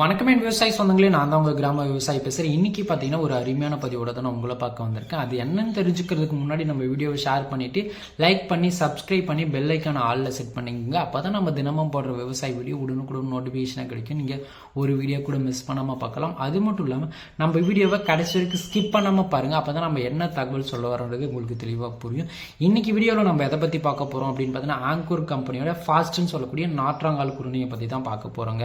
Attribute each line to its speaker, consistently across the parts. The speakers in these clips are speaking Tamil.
Speaker 1: வணக்கமே விவசாய சொந்தங்களே நான் தான் உங்கள் கிராம விவசாயி பேசுகிறேன் இன்னைக்கு பார்த்தீங்கன்னா ஒரு அருமையான பதிவோட தான் நான் உங்களை பார்க்க வந்திருக்கேன். அது என்னன்னு தெரிஞ்சுக்கிறதுக்கு முன்னாடி நம்ம வீடியோவை ஷேர் பண்ணிவிட்டு லைக் பண்ணி சப்ஸ்கிரைப் பண்ணி பெல் ஐக்கான ஆளில் செட் பண்ணிக்கோங்க. அப்போ தான் நம்ம தினமும் போடுற விவசாய வீடியோ உடனுக்குடன் நோட்டிஃபிகேஷனாக கிடைக்கும். நீங்கள் ஒரு வீடியோ கூட மிஸ் பண்ணாமல் பார்க்கலாம். அது மட்டும் இல்லாமல் நம்ம வீடியோவை கடைசி வரைக்கும் ஸ்கிப் பண்ணாமல் பாருங்கள் அப்போ தான் நம்ம என்ன தகவல் சொல்ல வரோன்றது உங்களுக்கு தெளிவாக புரியும். இன்றைக்கி வீடியோவில் நம்ம எதை பற்றி பார்க்க போகிறோம் அப்படின்னு பார்த்தீங்கன்னா ஆங்கூர் கம்பெனியோட ஃபாஸ்ட்டுன்னு சொல்லக்கூடிய நாற்றாங்கால் குருணியை பற்றி தான் பார்க்க போகிறோங்க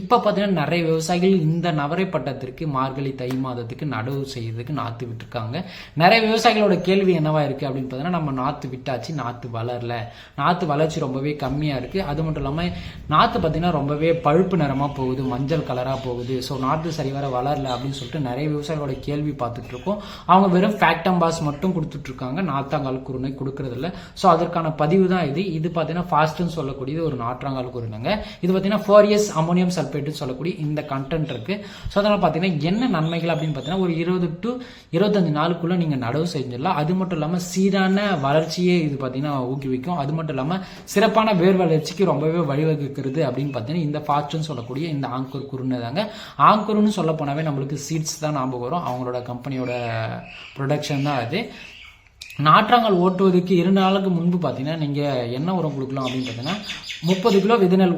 Speaker 1: இப்போ பார்த்தீங்கன்னா நிறைய விவசாயிகள் இந்த நவரை பட்டத்திற்கு மார்கழி தை மாதத்துக்கு நடவு செய்யறதுக்கு நாற்று விட்டுருக்காங்க. நிறைய விவசாயிகளோட கேள்வி என்னவா இருக்கு அப்படின்னு பார்த்தீங்கன்னா நம்ம நாற்று விட்டாச்சு நாற்று வளரல. நாற்று வளர்ச்சி ரொம்பவே கம்மியா இருக்கு. அது மட்டும் இல்லாமல் நாற்று பார்த்தீங்கன்னா ரொம்பவே பழுப்பு நிறமா போகுது மஞ்சள் கலரா போகுது. ஸோ நாற்று சரிவர வளரல அப்படின்னு சொல்லிட்டு நிறைய விவசாயிகளோட கேள்வி பார்த்துட்டு இருக்கோம். அவங்க வெறும் ஃபேக்டம்பாஸ் மட்டும் கொடுத்துட்டு இருக்காங்க. நாத்தாங்கால் குருணை கொடுக்கறது ஸோ அதற்கான பதிவு தான் இது. இது பார்த்தீங்கன்னா ஃபாஸ்ட்னு சொல்லக்கூடியது ஒரு நாற்றாங்கால் குருணைங்க. இது பார்த்தீங்கன்னா ஃபோர் இயர்ஸ் அமோனியம் சல்பேட்டுன்னு சொல்லக்கூடிய இந்த கண்டென்ட் இருக்குது ஸோ அதனால் பார்த்தீங்கன்னா என்ன நன்மைகள் அப்படின்னு பார்த்தீங்கன்னா ஒரு இருபது டு இருபத்தஞ்சு நாளுக்குள்ளே நீங்கள் நடவு செஞ்சிடலாம். அது மட்டும் இல்லாமல் சீரான வளர்ச்சியே இது பார்த்தீங்கன்னா ஊக்குவிக்கும். அது மட்டும் இல்லாமல் சிறப்பான வேர் வளர்ச்சிக்கு ரொம்பவே வழிவகுக்கிறது அப்படின்னு பார்த்தீங்கன்னா இந்த ஃபாஸ்ட்னு சொல்லக்கூடிய இந்த ஆங்கூர் குருன்னு தாங்க. ஆங்கூர்னு சொல்ல போனாவே நம்மளுக்கு சீட்ஸ் தான் ஞாபகம் வரும். அவங்களோட கம்பெனியோட ப்ரொடக்ஷன் தான் அது. நாற்றாங்கல் ஓட்டுவதற்கு இரண்டு நாளுக்கு முன்பு பார்த்தீங்கன்னா நீங்கள் என்ன உரம் கொடுக்கலாம் அப்படின்னு பார்த்தீங்கன்னா முப்பது கிலோ விதைநெல்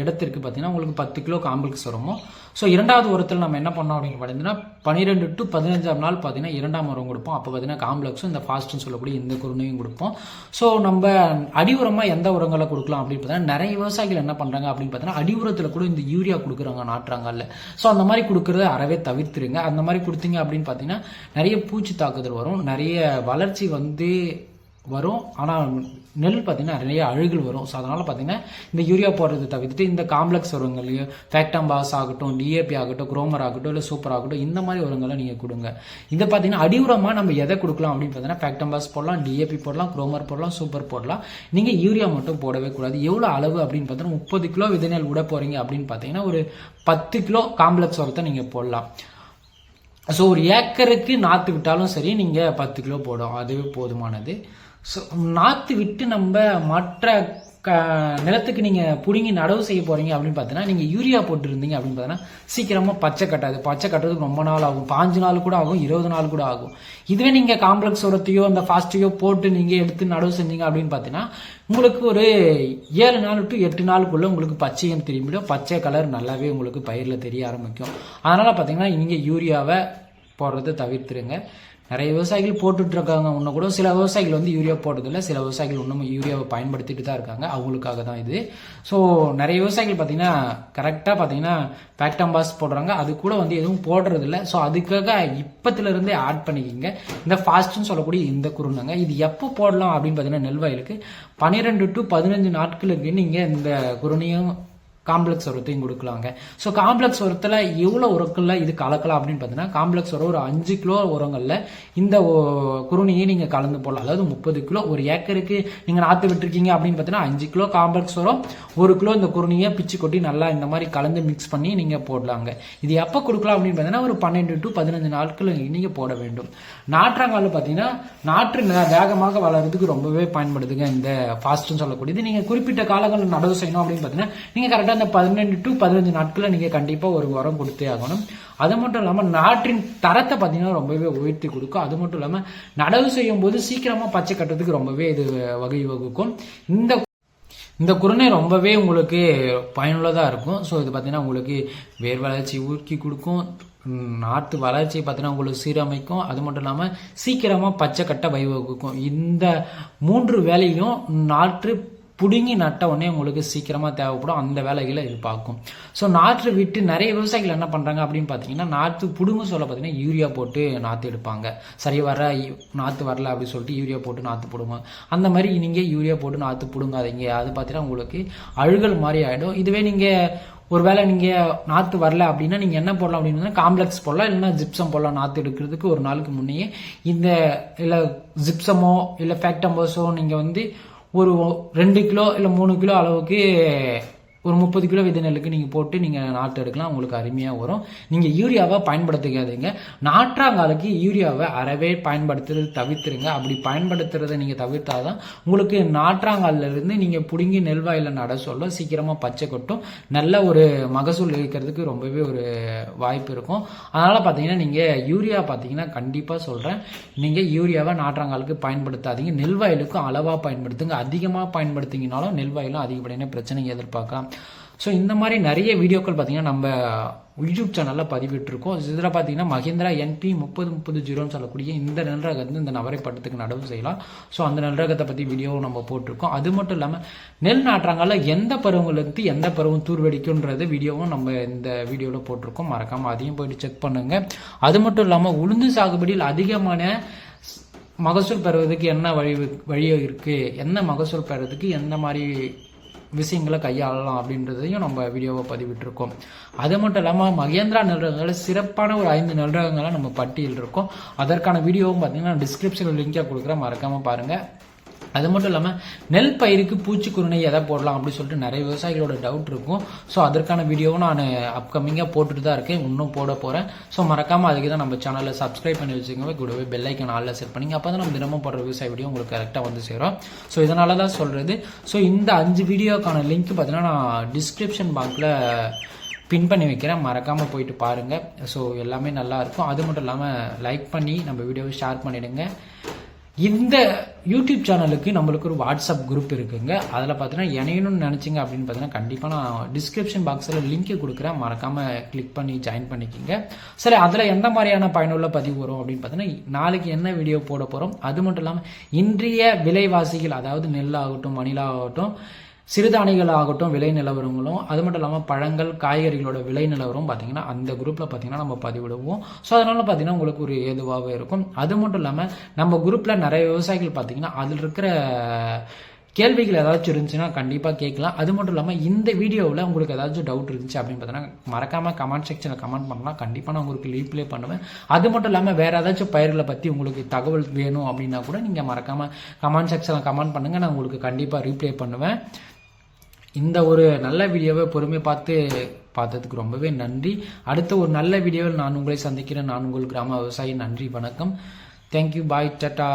Speaker 1: இடத்திற்கு பார்த்தீங்கன்னா உங்களுக்கு பத்து கிலோ காம்பிள்ஸ் வருமோ ஸோ இரண்டாவது உரத்தில் நம்ம என்ன பண்ணோம் அப்படின்னு பார்த்தீங்கன்னா பன்னிரெண்டு டு பதினஞ்சாம் நாள் பார்த்தீங்கன்னா இரண்டாம் உரம் கொடுப்போம். அப்போ பார்த்தீங்கன்னா காம்ப்ளெக்ஸும் இந்த ஃபாஸ்ட்னு சொல்லக்கூடிய இந்த குருணையும் கொடுப்போம். ஸோ நம்ம அடி உரமாக எந்த உரங்களை கொடுக்கலாம் அப்படின்னு பார்த்தீங்கன்னா நிறைய விவசாயிகள் என்ன பண்ணுறாங்க அப்படின்னு பார்த்தீங்கன்னா அடி உரத்தில் கூட இந்த யூரியா கொடுக்குறாங்க நாற்றாங்கல்ல. ஸோ அந்த மாதிரி கொடுக்குறத அறவே தவிர்த்துருங்க. அந்த மாதிரி கொடுத்தீங்க அப்படின்னு பார்த்தீங்கன்னா நிறைய பூச்சி தாக்குதல் வரும். நிறைய வளர்ச்சி வந்து வரும். ஆனால் நெல் பார்த்தீங்கன்னா நிறைய அழுகல் வரும். ஸோ அதனால் பார்த்தீங்கன்னா இந்த யூரியா போடுறதை தவிர்த்துட்டு இந்த காம்ப்ளெக்ஸ் உரங்களையும் ஃபேக்டாம்பாஸ் ஆகட்டும் டிஏபி ஆகட்டும் குரோமர் ஆகட்டும் இல்லை சூப்பர் ஆகட்டும் இந்த மாதிரி உரங்களை நீங்கள் கொடுங்க. இதை பார்த்தீங்கன்னா அடி உரமாக நம்ம எதை கொடுக்கலாம் அப்படின்னு பார்த்தீங்கன்னா ஃபேக்டம்பாஸ் போடலாம் டிஏபி போடலாம் குரோமர் போடலாம் சூப்பர் போடலாம். நீங்கள் யூரியா மட்டும் போடவே கூடாது. எவ்வளோ அளவு அப்படின்னு பார்த்தீங்கன்னா முப்பது கிலோ விதைநெல் விட போகிறீங்க அப்படின்னு பார்த்தீங்கன்னா ஒரு பத்து கிலோ காம்ப்ளெக்ஸ் உரத்தை நீங்கள் போடலாம். ஸோ ஒரு ஏக்கருக்கு நாற்று விட்டாலும் சரி நீங்கள் பத்து கிலோ போடும் அதுவே போதுமானது. ஸோ நாற்று விட்டு நம்ம மற்ற க நிலத்துக்கு நீங்கள் பிடுங்கி நடவு செய்ய போகிறீங்க அப்படின்னு பார்த்தீங்கன்னா நீங்கள் யூரியா போட்டுருந்தீங்க அப்படின்னு பார்த்தீங்கன்னா சீக்கிரமாக பச்சை கட்டாது. பச்சை கட்டுறதுக்கு ரொம்ப நாள் ஆகும். பாஞ்சு நாள் கூட ஆகும் இருபது நாள் கூட ஆகும். இதுவே நீங்கள் காம்ப்ளெக்ஸ் உரத்தையோ அந்த ஃபாஸ்ட்டையோ போட்டு நீங்கள் எடுத்து நடவு செஞ்சீங்க அப்படின்னு பார்த்தீங்கன்னா உங்களுக்கு ஒரு ஏழு நாள் டு எட்டு நாளுக்குள்ளே உங்களுக்கு பச்சையம் திரும்பிடும். பச்சை கலர் நல்லாவே உங்களுக்கு பயிரில் தெரிய ஆரம்பிக்கும். அதனால் பார்த்தீங்கன்னா நீங்கள் யூரியாவை போடுறதை தவிர்த்துருங்க. நிறைய விவசாயிகள் போட்டுட்ருக்காங்க இன்னும் கூட சில விவசாயிகள் வந்து யூரியா போட்டதில்லை. சில விவசாயிகள் இன்னும் யூரியாவை பயன்படுத்திட்டு தான் இருக்காங்க. அவங்களுக்காக தான் இது. ஸோ நிறைய விவசாயிகள் பார்த்தீங்கன்னா கரெக்டாக பார்த்தீங்கன்னா பேக்டம்பாஸ் போடுறாங்க. அது கூட வந்து எதுவும் போடுறதில்ல. ஸோ அதுக்காக இப்போத்துலேருந்தே ஆட் பண்ணிக்கிங்க. இந்த ஃபாஸ்ட்னு சொல்லக்கூடிய இந்த குருணைங்க. இது எப்போ போடலாம் அப்படின்னு பார்த்தீங்கன்னா நெல்வயலுக்கு பன்னிரெண்டு டு பதினஞ்சு நாட்களுக்கு நீங்கள் இந்த குருணையும் காம்ப்ளெக்ஸ் உரத்தையும் கொடுக்கலாங்க. ஸோ காம்ப்ளெக்ஸ் உரத்தில் எவ்வளோ உரங்கள்ல இது கலக்கலாம் அப்படின்னு பார்த்தீங்கன்னா காம்ப்ளெக்ஸ் உரம் ஒரு அஞ்சு கிலோ உரங்களில் இந்த குருணியை நீங்கள் கலந்து போடலாம். அதாவது முப்பது கிலோ ஒரு ஏக்கருக்கு நீங்கள் நாற்று விட்டுருக்கீங்க அப்படின்னு பார்த்தீங்கன்னா அஞ்சு கிலோ காம்ப்ளெக்ஸ் உரம் ஒரு கிலோ இந்த குருணியை பிச்சு கொட்டி நல்லா இந்த மாதிரி கலந்து மிக்ஸ் பண்ணி நீங்கள் போடலாங்க. இது எப்போ கொடுக்கலாம் அப்படின்னு பார்த்தீங்கன்னா ஒரு பன்னெண்டு டு பதினஞ்சு நாட்கள் நீங்கள் போட வேண்டும். நாற்றாங்கால பார்த்தீங்கன்னா நாற்று வேகமாக வளர்றதுக்கு ரொம்பவே பயன்படுதுங்க. இந்த ஃபாஸ்ட்னு சொல்லக்கூடியது. நீங்கள் குறிப்பிட்ட காலங்களில் நடவு செய்யணும் அப்படின்னு பார்த்தீங்கன்னா நீங்கள் கரெக்டாக அந்த பதினெண்டு டு பதினஞ்சு நாட்களில் நீங்கள் கண்டிப்பாக ஒரு உரம் கொடுத்தே ஆகணும். அது மட்டும் இல்லாமல் நாற்றின் தரத்தை பார்த்தீங்கன்னா ரொம்பவே உயர்த்தி கொடுக்கும். அது மட்டும் இல்லாமல் நடவு செய்யும் போது சீக்கிரமாக பச்சை கட்டுறதுக்கு ரொம்பவே இது வகை வகுக்கும் இந்த இந்த குருணை ரொம்பவே உங்களுக்கு பயனுள்ளதாக இருக்கும். ஸோ இது பார்த்தீங்கன்னா உங்களுக்கு வேர் வளர்ச்சி ஊக்கி கொடுக்கும். நாற்று வளர்ச்சியை பார்த்தீங்கன்னா உங்களுக்கு சீரமைக்கும். அது மட்டும் இல்லாமல் சீக்கிரமாக பச்சை கட்ட வைவகுக்கும் இந்த மூன்று வேலையும் நாற்று பிடுங்கி நட்ட உடனே உங்களுக்கு சீக்கிரமாக தேவைப்படும். அந்த வேலைகளை இது பார்க்கும். ஸோ நாற்று விட்டு நிறைய விவசாயிகள் என்ன பண்ணுறாங்க அப்படின்னு பார்த்தீங்கன்னா நாற்று பிடுங்க சொல்ல பார்த்தீங்கன்னா யூரியா போட்டு நாற்று எடுப்பாங்க. சரி வர நாற்று வரல அப்படின்னு சொல்லிட்டு யூரியா போட்டு நாற்று போடுவாங்க அந்த மாதிரி நீங்கள் யூரியா போட்டு நாற்று பிடுங்காதீங்க. அது பார்த்தீங்கன்னா உங்களுக்கு அழுகல் மாதிரி ஆகிடும் இதுவே நீங்கள் ஒருவேளை நீங்கள் நாற்று வரல அப்படின்னா நீங்கள் என்ன போடலாம் அப்படின்னா காம்ப்ளெக்ஸ் போடலாம். இல்லைன்னா ஜிப்சம் போடலாம். நாற்று எடுக்கிறதுக்கு ஒரு நாளுக்கு முன்னையே இந்த இல்லை ஜிப்சமோ இல்லை ஃபேக்டம்போஸோ நீங்கள் வந்து ஒரு ரெண்டு கிலோ இல்லை மூணு கிலோ அளவுக்கு ஒரு முப்பது கிலோ விதை நெல்லுக்கு நீங்கள் போட்டு நீங்கள் நாட்டு எடுக்கலாம். உங்களுக்கு அருமையாக வரும். நீங்கள் யூரியாவை பயன்படுத்திக்காதீங்க. நாற்றாங்காலுக்கு யூரியாவை அறவே பயன்படுத்துறது தவிர்த்துருங்க. அப்படி பயன்படுத்துறதை நீங்கள் தவிர்த்தாதான் உங்களுக்கு நாற்றாங்காலிருந்து நீங்கள் பிடுங்கி நெல்வாயில் நட சொல்ல சீக்கிரமாக பச்சை கொட்டும். நல்ல ஒரு மகசூல் இருக்கிறதுக்கு ரொம்பவே ஒரு வாய்ப்பு இருக்கும். அதனால் பார்த்தீங்கன்னா நீங்கள் யூரியா பார்த்தீங்கன்னா கண்டிப்பாக சொல்கிறேன் நீங்கள் யூரியாவை நாற்றாங்காலுக்கு பயன்படுத்தாதீங்க. நெல்வாயிலுக்கும் அளவாக பயன்படுத்துங்க. அதிகமாக பயன்படுத்திங்கனாலும் நெல்வாயிலும் அதிகப்படியான பிரச்சனைங்க எதிர்பார்க்கலாம். ஸோ இந்த மாதிரி நிறைய வீடியோக்கள் பார்த்தீங்கன்னா நம்ம யூடியூப் சேனலில் பதிவிட்டிருக்கோம். இதில் பார்த்தீங்கன்னா மகேந்திரா என்பி முப்பது முப்பது ஜீரோன்னு சொல்லக்கூடிய இந்த நெல் வந்து இந்த நவரை பட்டத்துக்கு நடவு செய்யலாம். ஸோ அந்த நெல்ரகத்தை பற்றி வீடியோவும் நம்ம போட்டிருக்கோம். அது மட்டும் இல்லாமல் நெல் நாட்டுறாங்கல்ல எந்த பருவங்களுக்கு எந்த பருவம் தூர்வெடிக்குன்றது வீடியோவும் நம்ம இந்த வீடியோவில் போட்டிருக்கோம். மறக்காமல் அதையும் போயிட்டு செக் பண்ணுங்க. அது மட்டும் இல்லாமல் உளுந்து சாகுபடியில் அதிகமான மகசூல் பெறுவதற்கு என்ன வழி வழியோ இருக்குது என்ன மகசூல் பெறுறதுக்கு எந்த மாதிரி விஷயங்களை கையாளலாம் அப்படின்றதையும் நம்ம வீடியோவை பதிவிட்டிருக்கோம். அது மட்டும் இல்லாமல் மகேந்திரா நெல்ரகங்களில் சிறப்பான ஒரு ஐந்து நிலரகங்களை நம்ம பட்டியல் இருக்கோம் அதற்கான வீடியோவும் பார்த்தீங்கன்னா டிஸ்கிரிப்ஷனில் லிங்காக கொடுக்குறேன். மறக்காமல் பாருங்கள் அது மட்டும் இல்லாமல் நெல் பயிருக்கு பூச்சிக்குருணை எதை போடலாம் அப்படின்னு சொல்லிட்டு நிறைய விவசாயிகளோட டவுட் இருக்கும். ஸோ அதற்கான வீடியோவும் நான் அப்கமிங்காக போட்டுட்டு தான் இருக்கேன். இன்னும் போட போகிறேன் ஸோ மறக்காமல் அதுக்கு தான் நம்ம சேனலில் சப்ஸ்கிரைப் பண்ணி வச்சுக்கோங்க. கூடவே பெல்லைக்கன் ஆளில் செட் பண்ணிங்க. அப்போ தான் நம்ம தினமும் போடுற விவசாய வீடியோ உங்களுக்கு கரெக்டாக வந்து சேரும். ஸோ இதனால தான் சொல்கிறது ஸோ இந்த அஞ்சு வீடியோக்கான லிங்க் பார்த்தீங்கன்னா நான் டிஸ்கிரிப்ஷன் பாக்ஸில் பின் பண்ணி வைக்கிறேன். மறக்காமல் போயிட்டு பாருங்கள் ஸோ எல்லாமே நல்லா இருக்கும். அது மட்டும் இல்லாமல் லைக் பண்ணி நம்ம வீடியோவை ஷேர் பண்ணிவிடுங்க இந்த யூடியூப் சேனலுக்கு நம்மளுக்கு ஒரு வாட்ஸ்அப் குரூப் இருக்குங்க. அதில் பார்த்தீங்கன்னா இணையணும்னு நினச்சிங்க அப்படின்னு பார்த்தீங்கன்னா கண்டிப்பாக நான் டிஸ்கிரிப்ஷன் பாக்ஸில் லிங்கை கொடுக்குறேன். மறக்காமல் கிளிக் பண்ணி ஜாயின் பண்ணிக்கோங்க. சரி அதில் எந்த மாதிரியான பயனுள்ள பதிவு வரும் அப்படின்னு பார்த்தீங்கன்னா நாளைக்கு என்ன வீடியோ போட போகிறோம் அது மட்டும் இல்லாமல் இன்றைய விலைவாசிகள் அதாவது நெல் ஆகட்டும் மணிலாகட்டும் சிறுதானியங்கள் ஆகட்டும் விலை நிலவரங்களும் அது மட்டும் இல்லாமல் பழங்கள் காய்கறிகளோட விலை நிலவரம் பார்த்தீங்கன்னா அந்த குரூப்பில் பார்த்தீங்கன்னா நம்ம பதிவிடுவோம். ஸோ அதனால் பார்த்தீங்கன்னா உங்களுக்கு ஒரு ஏதுவாகவே இருக்கும். அது மட்டும் இல்லாமல் நம்ம குரூப்பில் நிறைய விவசாயிகள் பார்த்தீங்கன்னா அதில் இருக்கிற கேள்விகள் ஏதாச்சும் இருந்துச்சுன்னா கண்டிப்பாக கேட்கலாம். அது மட்டும் இல்லாமல் இந்த வீடியோவில் உங்களுக்கு ஏதாச்சும் டவுட் இருந்துச்சு அப்படின்னு பார்த்தீங்கன்னா மறக்காமல் கமெண்ட் செக்ஷனில் கமெண்ட் பண்ணலாம். கண்டிப்பாக நான் உங்களுக்கு ரீப்ளே பண்ணுவேன். அது மட்டும் இல்லாமல் வேறு ஏதாச்சும் பயிர்களை பற்றி உங்களுக்கு தகவல் வேணும் அப்படின்னா கூட நீங்கள் மறக்காமல் கமெண்ட் செக்ஷனில் கமெண்ட் பண்ணுங்கள் நான் உங்களுக்கு கண்டிப்பாக ரீப்ளே பண்ணுவேன். இந்த ஒரு நல்ல வீடியோவை பொறுமை பார்த்து பார்த்ததுக்கு ரொம்பவே நன்றி. அடுத்த ஒரு நல்ல வீடியோவில் நான் உங்களை சந்திக்கிறேன். நான் உங்கள் கிராம விவசாயி. நன்றி வணக்கம். Thank you bye ta-ta